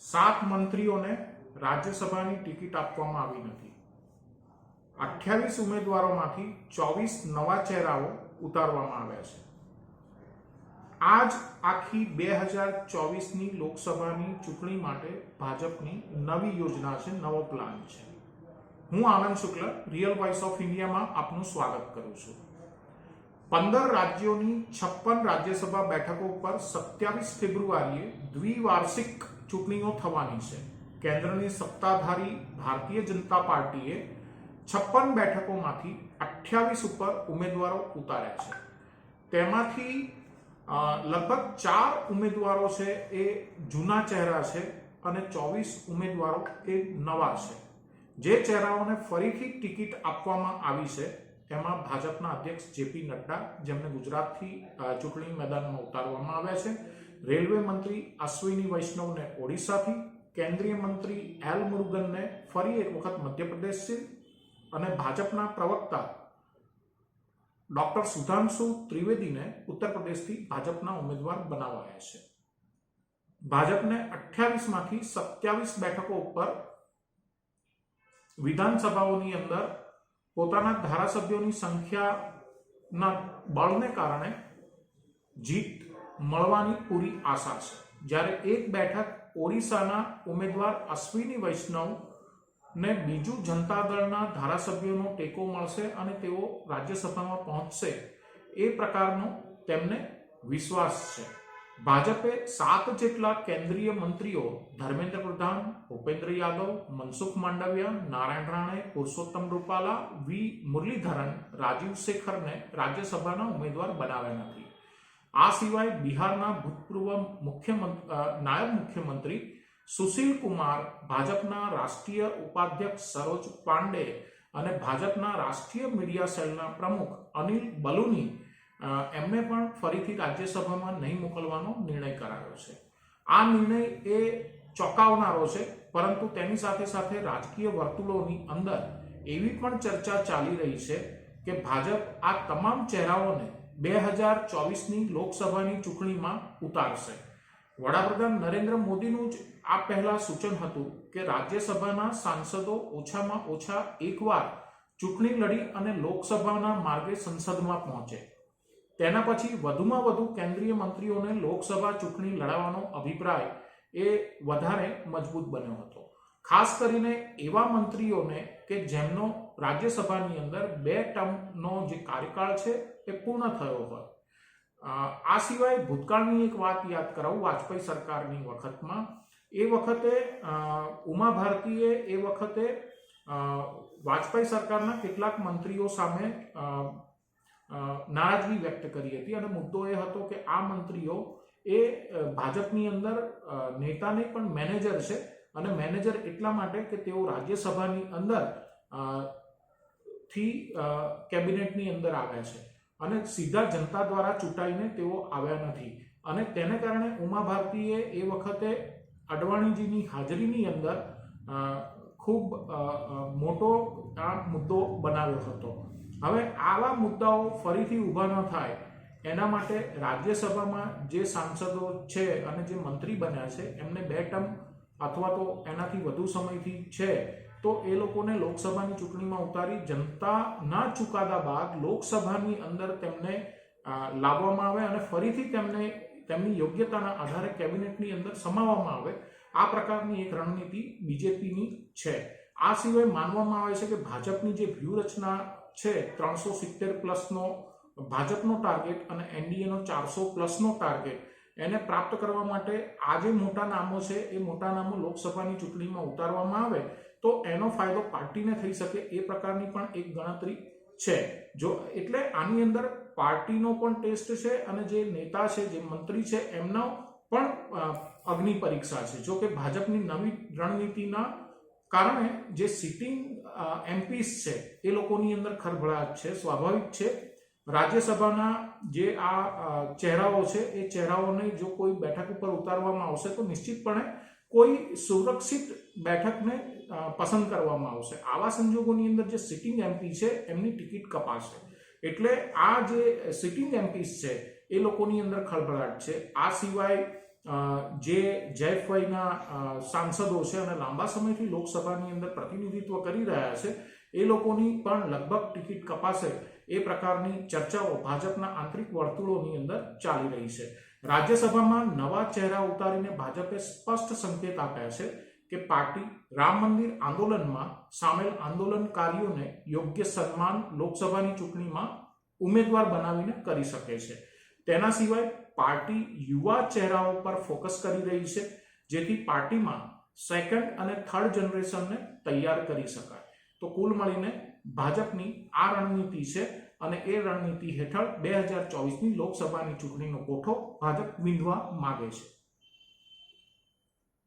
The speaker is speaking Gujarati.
સાત મંત્રીઓને રાજ્યસભાની ટિકિટ આપવામાં આવી નથી. અઠ્યાવીસ ઉમેદવારોમાંથી ચોવીસ નવા ચહેરાઓ ઉતારવામાં આવ્યા છે. આજ આખી બે હજાર ચોવીસની લોકસભાની ચૂંટણી માટે ભાજપની નવી યોજના છે, નવો પ્લાન છે. હું Anand Shukla, real voice of ઇન્ડિયામાં આપનું સ્વાગત કરું છું. પંદર રાજ્યોની છપ્પન રાજ્યસભા બેઠકો પર સત્યાવીસ ફેબ્રુઆરીએ દ્વિવાર્ષિક ચૂંટણીઓ થવાની છે. કેન્દ્રની સત્તાધારી ભારતીય જનતા પાર્ટીએ છપ્પન બેઠકોમાંથી અઠ્યાવીસ ઉપર ઉમેદવારો ઉતાર્યા છે. તેમાંથી લગભગ ચાર ઉમેદવારો છે એ જૂના ચહેરા છે અને ચોવીસ ઉમેદવારો એ નવા છે. જે ચહેરાઓને ફરીથી ટિકિટ આપવામાં આવી છે એમાં ભાજપના અધ્યક્ષ જેપી નડ્ડા જેમને ગુજરાતથી ચૂંટણી મેદાનમાં ઉતારવામાં આવ્યા છે. રેલવે મંત્રી અશ્વિની વૈષ્ણવને ઓડિશાથી, કેન્દ્રીય મંત્રી એલ મુરુગનને ફરી એક વખત મધ્યપ્રદેશથી અને ભાજપના પ્રવક્તા ડોક્ટર સુધાંશુ ત્રિવેદીને ઉત્તર પ્રદેશથી ભાજપના ઉમેદવાર બનાવાયા છે. ભાજપને અઠ્યાવીસમાંથી સત્યાવીસ બેઠકો ઉપર વિધાનસભાઓની અંદર પોતાના ધારાસભ્યોની સંખ્યાના બળને કારણે જીત મળવાની પૂરી આશા છે. જ્યારે એક બેઠક ઓડિશાના ઉમેદવાર અશ્વિની વૈષ્ણવ ને બીજું જનતા દળના ધારાસભ્યોનો ટેકો મળશે અને તેઓ રાજ્યસભામાં પહોંચશે, એ પ્રકારનો તેમને વિશ્વાસ છે. ભાજપે સાત જેટલા કેન્દ્રીય મંત્રીઓ ધર્મેન્દ્ર પ્રધાન, ભૂપેન્દ્ર યાદવ, મનસુખ માંડવિયા, નારાયણ રાણે, પુરુષોત્તમ રૂપાલા, વી મુરલીધરન, રાજીવ શેખરને રાજ્યસભાના ઉમેદવાર બનાવ્યા નથી. આ સિવાય બિહારના ભૂતપૂર્વ મુખ્યમંત્રી નાયબ મુખ્યમંત્રી સુશીલ કુમાર, ભાજપના રાષ્ટ્રીય ઉપાધ્યક્ષ સરોજ પાંડે અને ભાજપના રાષ્ટ્રીય મીડિયા સેલના પ્રમુખ અનિલ બલુની એમને પણ ફરીથી રાજ્યસભામાં નહીં મોકલવાનો નિર્ણય કરાયો છે. આ નિર્ણય એ ચોંકાવનારો છે, પરંતુ તેની સાથે સાથે રાજકીય વર્તુળોની અંદર એવી પણ ચર્ચા ચાલી રહી છે કે ભાજપ આ તમામ ચહેરાઓને બે હજાર ચોવીસની લોકસભાની ચૂંટણીમાં ઉતારશે. વડાપ્રધાન નરેન્દ્ર મોદીનું જ આ પહેલા સૂચન હતું કે રાજ્યસભાના સાંસદો ઓછામાં ઓછા એકવાર ચૂંટણી લડી અને લોકસભાના માર્ગે સંસદમાં પહોંચે. તેના પછી વધુમાં વધુ કેન્દ્રીય મંત્રીઓને લોકસભા ચૂંટણી લડાવવાનો અભિપ્રાય એ વધારે મજબૂત બન્યો હતો. ખાસ કરીને એવા મંત્રીઓને કે જેમનો રાજ્યસભાની અંદર બે ટર્મનો જે કાર્યકાળ છે એ પૂર્ણ થયો હોય. આ સિવાય ભૂતકાળની એક વાત યાદ કરાવું વાજપેયી સરકારની વખતમાં. એ વખતે ઉમા ભારતીએ એ વખતે વાજપેયી સરકારના કેટલાક મંત્રીઓ સામે નારાજગી વ્યક્ત કરી હતી અને મુદ્દો એ હતો કે આ મંત્રીઓ એ ભાજપની અંદર નેતા નહીં પણ મેનેજર છે અને મેનેજર એટલા માટે કે તેઓ રાજ્યસભાની અંદર થી કેબિનેટની અંદર આવ્યા છે. અને સીધા જનતા દ્વારા ચૂંટાઈને તેઓ આવ્યા નથી. અને તેને કારણે ઉમા ભારતીએ એ વખતે અડવાણીજીની હાજરીની અંદર ખૂબ મોટો આ મુદ્દો બનાવ્યો હતો. હવે આવા મુદ્દાઓ ફરીથી ઊભા ન થાય, એના માટે રાજ્યસભામાં જે સાંસદો છે અને જે મંત્રી બન્યા છે, એમને બે ટર્મ અથવા તો એનાથી વધુ સમયથી છે. તો એ લોકોને લોકસભાની ચૂંટણીમાં ઉતારી જનતાના ચુકાદા બાદ લોકસભાની અંદર તેમને લાવવામાં આવે અને ફરીથી તેમને, તેમની યોગ્યતાના આધારે કેબિનેટની અંદર સમાવવામાં આવે. આ પ્રકારની એક રણનીતિ બીજેપીની છે. આ સિવાય માનવામાં આવે છે કે ભાજપની જે વ્યૂહરચના છે, ત્રણસો સિત્તેર પ્લસનો ભાજપનો ટાર્ગેટ અને એનડીએનો ચારસો પ્લસનો ટાર્ગેટ, એને પ્રાપ્ત કરવા માટે આ જે મોટા નામો છે, એ મોટા નામો લોકસભાની ચૂંટણીમાં ઉતારવામાં આવે. તો એનો ફાયદો પાર્ટીને થઈ શકે એ પ્રકારની પણ એક ગણતરી છે. જો એટલે આની અંદર પાર્ટીનો પણ ટેસ્ટ છે અને જે નેતા છે, જે મંત્રી છે, એમનો પણ અગ્નિ પરીક્ષા છે. જો કે ભાજપની નવી રણનીતિના કારણે જે સિટિંગ એમપીસ છે, એ લોકોની અંદર ખરભળાટ છે, સ્વાભાવિક છે. રાજ્યસભાના જે આ ચહેરાઓ છે, એ ચહેરાઓને જો કોઈ બેઠક ઉપર ઉતારવામાં આવશે તો નિશ્ચિતપણે કોઈ સુરક્ષિત બેઠકને પસંદ કરવામાં આવશે. આવા સંજોગોની અંદર જે સિટિંગ એમપી છે, એમની ટિકિટ કપાશે. એટલે આ જે સિટિંગ એમપીસ છે, એ લોકોની અંદર ખળભળાટ છે. આ સિવાય જે જયફભાઈના સાંસદો છે અને લાંબા સમયથી લોકસભાની અંદર પ્રતિનિધિત્વ કરી રહ્યા છે, એ લોકોની પણ લગભગ ટિકિટ કપાશે. એ પ્રકારની ચર્ચાઓ ભાજપના આંતરિક વર્તુળોની અંદર ચાલી રહી છે. રાજ્યસભામાં નવા ચહેરા ઉતારીને ભાજપે સ્પષ્ટ સંકેત આપ્યા છે કે પાર્ટી રામ મંદિર આંદોલનમાં સામેલ આંદોલનકારીઓને યોગ્ય સન્માન લોકસભાની ચૂંટણીમાં ઉમેદવાર બનાવીને કરી શકે છે. તેના સિવાય પાર્ટી યુવા ચહેરાઓ પર ફોકસ કરી રહી છે, જેથી પાર્ટીમાં સેકન્ડ અને થર્ડ જનરેશનને તૈયાર કરી શકાય. તો કુલ મળીને ભાજપની આ રણનીતિ છે અને એ રણનીતિ હેઠળ બે હજાર ચોવીસની લોકસભાની ચૂંટણીનો કોઠો ભાજપ વીંધવા માગે છે.